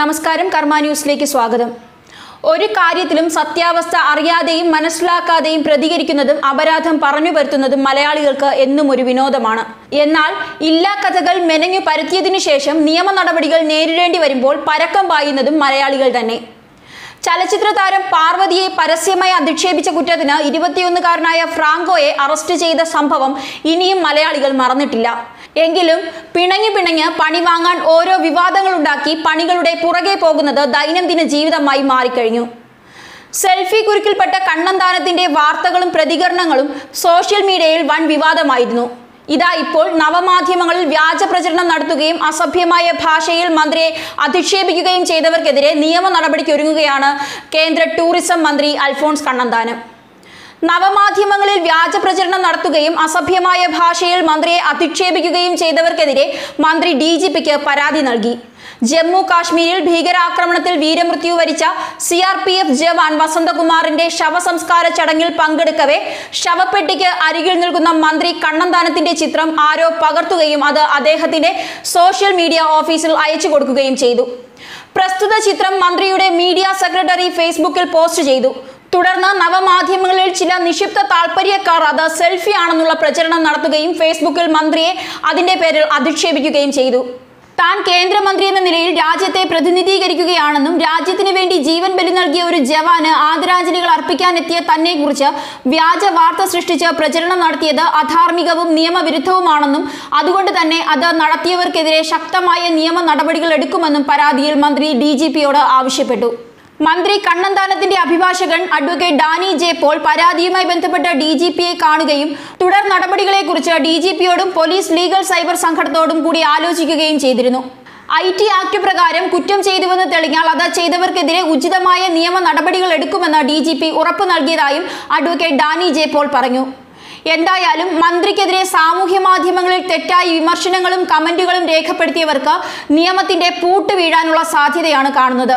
നമസ്കാരം കർമ്മ ന്യൂസിലേക്ക് സ്വാഗതം. ഒരു കാര്യത്തിലും സത്യാവസ്ഥ അറിയാതെയും മനസ്സിലാക്കാതെയും പ്രതികരിക്കുന്നതും അപരാധം പറഞ്ഞു വരുത്തുന്നതും മലയാളികൾക്ക് എന്നും ഒരു വിനോദമാണ്. എന്നാൽ ഇല്ലാ കഥകൾ മെനഞ്ഞു പരത്തിയതിനു ശേഷം നിയമ നടപടികൾ നേരിടേണ്ടി വരുമ്പോൾ പരക്കം പായുന്നതും മലയാളികൾ തന്നെ. ചലച്ചിത്ര താരം പാർവതിയെ പരസ്യമായി അധിക്ഷേപിച്ച കുറ്റത്തിന് ഇരുപത്തിയൊന്നുകാരനായ ഫ്രാങ്കോയെ അറസ്റ്റ് ചെയ്ത സംഭവം ഇനിയും മലയാളികൾ മറന്നിട്ടില്ല. എങ്കിലും പിണങ്ങി പിണങ്ങി പണി വാങ്ങാൻ ഓരോ വിവാദങ്ങളുണ്ടാക്കി പണികളുടെ പുറകെ പോകുന്നത് ദൈനംദിന ജീവിതമായി മാറിക്കഴിഞ്ഞു. സെൽഫി കുരുക്കിൽപ്പെട്ട കണ്ണന്താനത്തിന്റെ വാർത്തകളും പ്രതികരണങ്ങളും സോഷ്യൽ മീഡിയയിൽ വൻ വിവാദമായിരുന്നു. ഇതാ ഇപ്പോൾ നവമാധ്യമങ്ങളിൽ വ്യാജ പ്രചരണം നടത്തുകയും അസഭ്യമായ ഭാഷയിൽ മന്ത്രിയെ അധിക്ഷേപിക്കുകയും ചെയ്തവർക്കെതിരെ നിയമ നടപടിക്കൊരുങ്ങുകയാണ് കേന്ദ്ര ടൂറിസം മന്ത്രി അൽഫോൺസ് കണ്ണന്താനം. നവമാധ്യമങ്ങളിൽ വ്യാജ പ്രചരണം നടത്തുകയും അസഭ്യമായ ഭാഷയിൽ മന്ത്രിയെ അധിക്ഷേപിക്കുകയും ചെയ്തവർക്കെതിരെ മന്ത്രി ഡി പരാതി നൽകി. ജമ്മു കാശ്മീരിൽ ഭീകരാക്രമണത്തിൽ വീരമൃത്യു വരിച്ച C R P F jawan വസന്തകുമാറിന്റെ ശവസംസ്കാര ചടങ്ങിൽ പങ്കെടുക്കവെ ശവപ്പെട്ടിക്ക് അരികിൽ നിൽക്കുന്ന മന്ത്രി കണ്ണന്താനത്തിന്റെ ചിത്രം ആരോ പകർത്തുകയും അത് അദ്ദേഹത്തിന്റെ സോഷ്യൽ മീഡിയ ഓഫീസിൽ അയച്ചു കൊടുക്കുകയും ചെയ്തു. പ്രസ്തുത ചിത്രം മന്ത്രിയുടെ മീഡിയ സെക്രട്ടറി ഫേസ്ബുക്കിൽ പോസ്റ്റ് ചെയ്തു. തുടർന്ന് നവമാധ്യമങ്ങളിൽ ചില നിക്ഷിപ്ത താൽപര്യക്കാർ അത് സെൽഫി ആണെന്നുള്ള പ്രചരണം നടത്തുകയും ഫേസ്ബുക്കിൽ മന്ത്രിയെ അതിന്റെ പേരിൽ അധിക്ഷേപിക്കുകയും ചെയ്തു. താൻ കേന്ദ്രമന്ത്രി എന്ന നിലയിൽ രാജ്യത്തെ പ്രതിനിധീകരിക്കുകയാണെന്നും രാജ്യത്തിന് വേണ്ടി ജീവൻ ബലി നൽകിയ ഒരു ജവാന് ആദരാഞ്ജലികൾ അർപ്പിക്കാനെത്തിയ തന്നെ കുറിച്ച് വ്യാജ വാർത്ത സൃഷ്ടിച്ച് പ്രചരണം നടത്തിയത് അധാർമികവും നിയമവിരുദ്ധവുമാണെന്നും അതുകൊണ്ട് തന്നെ അത് നടത്തിയവർക്കെതിരെ ശക്തമായ നിയമ നടപടികൾ എടുക്കുമെന്നും പരാതിയിൽ മന്ത്രി ഡി ആവശ്യപ്പെട്ടു. മന്ത്രി കണ്ണന്താനത്തിന്റെ അഭിഭാഷകൻ അഡ്വക്കേറ്റ് ഡാനി ജെ പോൾ പരാതിയുമായി ബന്ധപ്പെട്ട ഡി ജി പിയെ കാണുകയും തുടർ നടപടികളെക്കുറിച്ച് ഡി ജി പിയോടും പോലീസ് ലീഗൽ സൈബർ സംഘടനത്തോടും കൂടി ആലോചിക്കുകയും ചെയ്തിരുന്നു. ഐ ടി ആക്ട് പ്രകാരം കുറ്റം ചെയ്തുവെന്ന് തെളിഞ്ഞാൽ അത് ചെയ്തവർക്കെതിരെ ഉചിതമായ നിയമ നടപടികൾ എടുക്കുമെന്ന് ഡി ജി പി ഉറപ്പു നൽകിയതായും അഡ്വക്കേറ്റ് ഡാനി ജെ പോൾ പറഞ്ഞു. എന്തായാലും മന്ത്രിക്കെതിരെ സാമൂഹ്യ മാധ്യമങ്ങളിൽ തെറ്റായ വിമർശനങ്ങളും കമന്റുകളും രേഖപ്പെടുത്തിയവർക്ക് നിയമത്തിന്റെ പൂട്ട് വീഴാനുള്ള സാധ്യതയാണ് കാണുന്നത്.